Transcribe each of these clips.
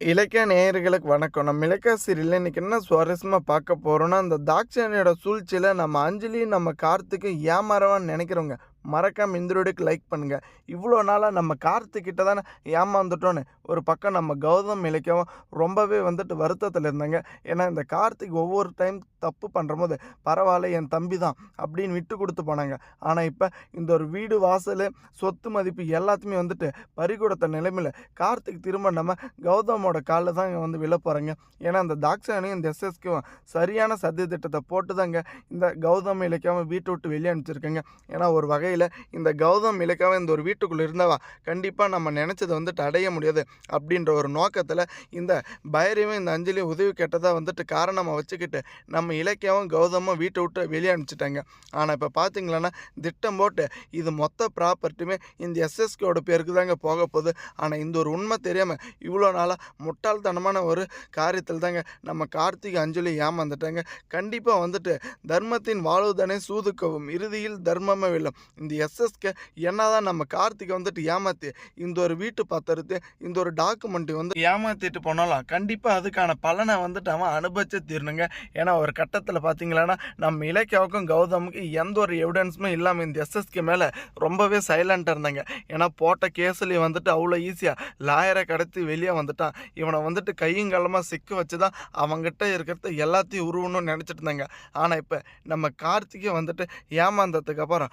இலக்கிய நேயர்களுக்கு வணக்கம். நம்ம இலக்கிய இன்னைக்கு என்ன சுவாரஸ்யமாக பார்க்க போகிறோன்னா அந்த தாக்ஷாயணியோட சூழ்ச்சியில் நம்ம அஞ்சலியும், நம்ம கார்த்திக்கும் ஏமாறவான்னு நினைக்கிறவங்க மறக்காம இந்த வீடியோக்கு லைக் பண்ணுங்கள் இவ்வளோ நாளாக நம்ம கார்த்திக்கிட்ட தானே ஏமாந்துட்டோன்னு, ஒரு பக்கம் நம்ம கௌதம், இலக்கியம் ரொம்பவே வந்துட்டு வருத்தத்தில் இருந்தாங்க. ஏன்னா, இந்த கார்த்திக் ஒவ்வொரு டைம் தப்பு பண்ணும்போது, பரவாயில்ல என் தம்பி தான் அப்படின்னு விட்டு கொடுத்து போனாங்க. ஆனால் இப்போ இந்த ஒரு வீடு, வாசல் சொத்து மதிப்பு எல்லாத்தையுமே வந்துட்டு பறிகொடுத்த நிலைமையில, கார்த்திக் திரும்ப நம்ம கௌதமோட காலில் தான் இங்கே வந்து விழப்போறாங்க. ஏன்னா, இந்த தாக்ஷானையும் இந்த எஸ்.எஸ்.கேவும் சரியான சதி திட்டத்தை போட்டு தாங்க இந்த கௌதம், இலக்கியாவும் வீட்டை விட்டு வெளியே அனுப்பிச்சிருக்காங்க. ஏன்னா, ஒரு வகையில் இந்த கௌதம், இலக்கியாவும் இந்த ஒரு வீட்டுக்குள்ளே இருந்தாவா, கண்டிப்பாக நம்ம நினச்சதை வந்துட்டு அடைய முடியாது அப்படின்ற ஒரு நோக்கத்தில் இந்த பைரவியும், இந்த அஞ்சலியும் உதவி கேட்டதாக வந்துட்டு காரணமாக வச்சுக்கிட்டு, நம்ம இலக்கியாவும், கௌதமும் வீட்டை விட்டு வெளியே அனுப்பிச்சிட்டாங்க ஆனால் இப்போ பார்த்தீங்களன்னா திட்டம் போட்டு இது மொத்த ப்ராப்பர்ட்டியுமே இந்த எஸ்எஸ்கேயோட பேருக்கு தாங்க போகப்போகுது ஆனால் இந்த ஒரு உண்மை தெரியாமல் இவ்வளோ நாளாக முட்டாள்தனமான ஒரு காரியத்தில் தாங்க நம்ம கார்த்திக், அஞ்சலி ஏமாந்துட்டாங்க. கண்டிப்பாக வந்துட்டு தர்மத்தின் வாழ்வுதானே சூதுக்கவும், இறுதியில் தர்மமே வெல்லும். இந்த எஸ்.எஸ்.கே என்னதான் நம்ம கார்த்திகை வந்துட்டு ஏமாத்தி, இந்த ஒரு வீட்டு பத்திரத்த, இந்த ஒரு டாக்குமெண்ட்டை வந்து ஏமாத்திட்டு போனாலும், கண்டிப்பாக அதுக்கான பலனை வந்துட்டு அவன் அனுபவிச்சு தீரணுங்க. ஏன்னா, ஒரு கட்டத்தில் பார்த்தீங்களன்னா நம்ம இலக்கியாவுக்கும், கௌதமுக்கும் எந்த ஒரு எவிடன்ஸுமே இல்லாமல் இந்த எஸ்.எஸ்.கே மேலே ரொம்பவே சைலண்ட்டாக இருந்தாங்க. ஏன்னா, போட்ட கேஸ்லயும் வந்துட்டு அவ்வளோ ஈஸியாக லாயரை கடத்தி வெளியே வந்துட்டான். இவனை வந்துட்டு கையும் சிக்க வச்சு தான் அவங்ககிட்ட இருக்கிறத எல்லாத்தையும் உருவணும்னு நினச்சிட்டு இருந்தாங்க. ஆனால் இப்போ நம்ம கார்த்திகை வந்துட்டு ஏமாந்ததுக்கு அப்புறம்,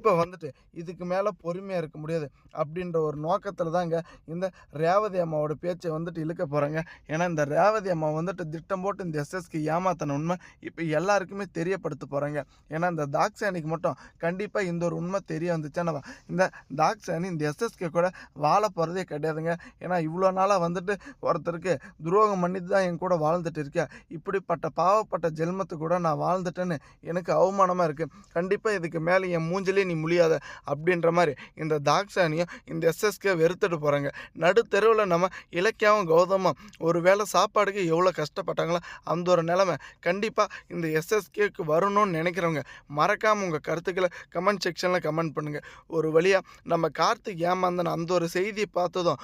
இப்போ வந்துட்டு இதுக்கு மேலே பொறுமையாக இருக்க முடியாது அப்படின்ற ஒரு நோக்கத்தில் தாங்க இந்த ரேவதி அம்மாவோட பேச்சை வந்துட்டு இழுக்க போகிறாங்க ஏன்னா, இந்த ரேவதி அம்மா வந்துட்டு திட்டம் போட்டு இந்த எஸ்எஸ்க்கு ஏமாத்தின உண்மை இப்போ எல்லாருக்குமே தெரியப்படுத்த போகிறாங்க ஏன்னா, இந்த தாக்ஸானிக்கு மட்டும் கண்டிப்பாக இந்த ஒரு உண்மை தெரிய வந்துச்சுன்னா, இந்த தாக்ஷாயணி இந்த எஸ்.எஸ்.கே கூட வாழ போகிறதே கிடையாதுங்க. ஏன்னா, இவ்வளோ நாளாக வந்துட்டு ஒருத்தருக்கு துரோகம் பண்ணிட்டு தான் என் கூட வாழ்ந்துட்டு இருக்கேன். இப்படிப்பட்ட பாவப்பட்ட ஜென்மத்து கூட நான் வாழ்ந்துட்டேன்னு எனக்கு அவமானமாக இருக்குது கண்டிப்பாக இதுக்கு மேலே என் மூஞ்சிலே நீ முடியாத அப்படின்ற மாதிரி இந்த தாக்ஷானியும் இந்த எஸ்.எஸ்.கே வெறுத்துட்டு போகிறாங்க நடுத்தெருவில் நம்ம இலக்கியாவும், கௌதமும் ஒரு வேளை சாப்பாடுக்கு எவ்வளோ கஷ்டப்பட்டாங்களோ, அந்த ஒரு நிலமை கண்டிப்பாக இந்த எஸ்.எஸ்.கேக்கு வரணும்னு நினைக்கிறவங்க மறக்காமல் உங்கள் கருத்துக்களை கமெண்ட் செக்ஷனில் கமெண்ட் பண்ணுங்கள் ஒரு வழியாக நம்ம கார்த்திக் ஏமாந்தன் அந்த ஒரு செய்தியை பார்த்ததும்,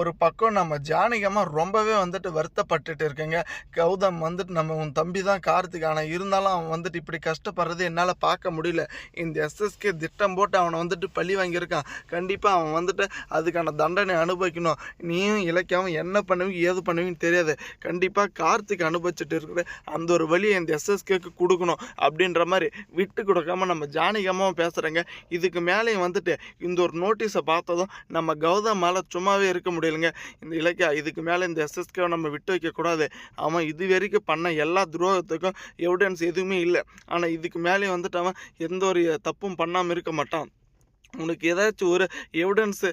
ஒரு பக்கம் நம்ம ஜானகியம்மா ரொம்பவே வந்துட்டு வருத்தப்பட்டுட்டு இருக்கேங்க கௌதம் வந்துட்டு நம்ம உன் தம்பி தான் கார்த்திக். ஆனால் இருந்தாலும் அவன் வந்துட்டு இப்படி கஷ்டப்படுறது என்னால் பார்க்க முடியல. இந்த எஸ்.எஸ்.கே திட்டம் போட்டு அவனை வந்துட்டு பழி வாங்கியிருக்கான். கண்டிப்பாக அவன் வந்துட்டு அதுக்கான தண்டனை அனுபவிக்கணும். நீயும், இலக்கியாவும் என்ன பண்ணுவீங்க, ஏது பண்ணுவீங்கன்னு தெரியாது. கண்டிப்பாக கார்த்திக் அனுபவிச்சுட்டு இருக்கிற அந்த ஒரு வழியை இந்த எஸ்.எஸ்.கேக்கு கொடுக்கணும் அப்படின்ற மாதிரி விட்டு கொடுக்காம நம்ம ஜானகி பேசுகிறேங்க இதுக்கு மேலேயும் வந்துட்டு இந்த ஒரு நோட்டீஸை பார்த்ததும், நம்ம கௌதமால சும்மாவே இருக்க முடியும் முடியலைங்க இந்த இலக்கியா இதுக்கு மேலே இந்த எஸ்எஸ்கே நம்ம விட்டு வைக்கக்கூடாது. அவன் இது வரைக்கும் பண்ண எல்லா துரோகத்துக்கும் எவிடன்ஸ் எதுவுமே இல்லை ஆனால் இதுக்கு மேலே வந்துட்டு அவன் எந்த ஒரு தப்பும் பண்ணாமல் இருக்க மாட்டான். உனக்கு ஏதாச்சும் ஒரு எவிடன்ஸு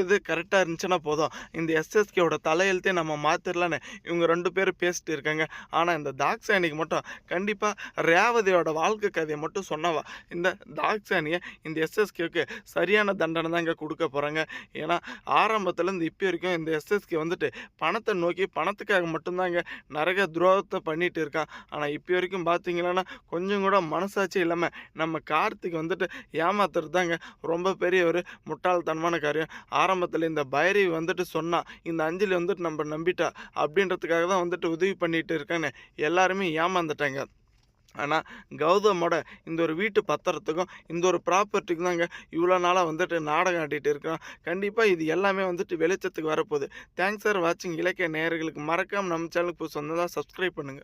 எது கரெக்டாக இருந்துச்சுன்னா போதும். இந்த எஸ்.எஸ்.கேவோட தலையெழுத்தே நம்ம மாற்றிடலான்னு இவங்க ரெண்டு பேரும் பேசிட்டு இருக்காங்க. ஆனால் இந்த தாக்சானிக்கு மட்டும் கண்டிப்பாக ரேவதியோட வாழ்க்கை கதையை மட்டும் சொன்னவா, இந்த தாக்சானியை இந்த எஸ்.எஸ்.கேவுக்கு சரியான தண்டனை தாங்க கொடுக்க போகிறாங்க ஏன்னா, ஆரம்பத்துலேருந்து இப்போ வரைக்கும் இந்த எஸ்.எஸ்.கே வந்துட்டு பணத்தை நோக்கி பணத்துக்காக மட்டும்தாங்க தாங்க துரோகத்தை பண்ணிகிட்டு பண்ணிட்டு இருக்கான். ஆனால் இப்போ வரைக்கும் பார்த்தீங்கன்னா, கொஞ்சம் கூட மனசாட்சி இல்லாமல் நம்ம கார்த்திக் வந்துட்டு ஏமாத்துறது தாங்க ரொம்ப பெரிய ஒரு முட்டாள்தனமான காரியம். ஆரம்பத்தில் இந்த பைரவி வந்துட்டு சொன்னால் இந்த அஞ்சலி வந்துட்டு நம்ம நம்பிட்டா அப்படின்றதுக்காக தான் வந்துட்டு உதவி பண்ணிகிட்டு இருக்கேன்னு எல்லாருமே ஏமாந்துட்டாங்க. ஆனால் கௌதமோட இந்த ஒரு வீட்டு பத்திரத்துக்கும், இந்த ஒரு ப்ராப்பர்ட்டிக்கும் தாங்க இவ்வளோ நாளாக வந்துட்டு நாடகம் ஆடிட்டு இருக்கிறோம் கண்டிப்பாக இது எல்லாமே வந்துட்டு வெளிச்சத்துக்கு வரப்போகுது தேங்க்ஸ் ஃபார் வாட்சிங் இலக்கிய நேயர்களுக்கு மறக்காமல் நம்ம சேனலுக்கு புதுசா சப்ஸ்கிரைப் பண்ணுங்க.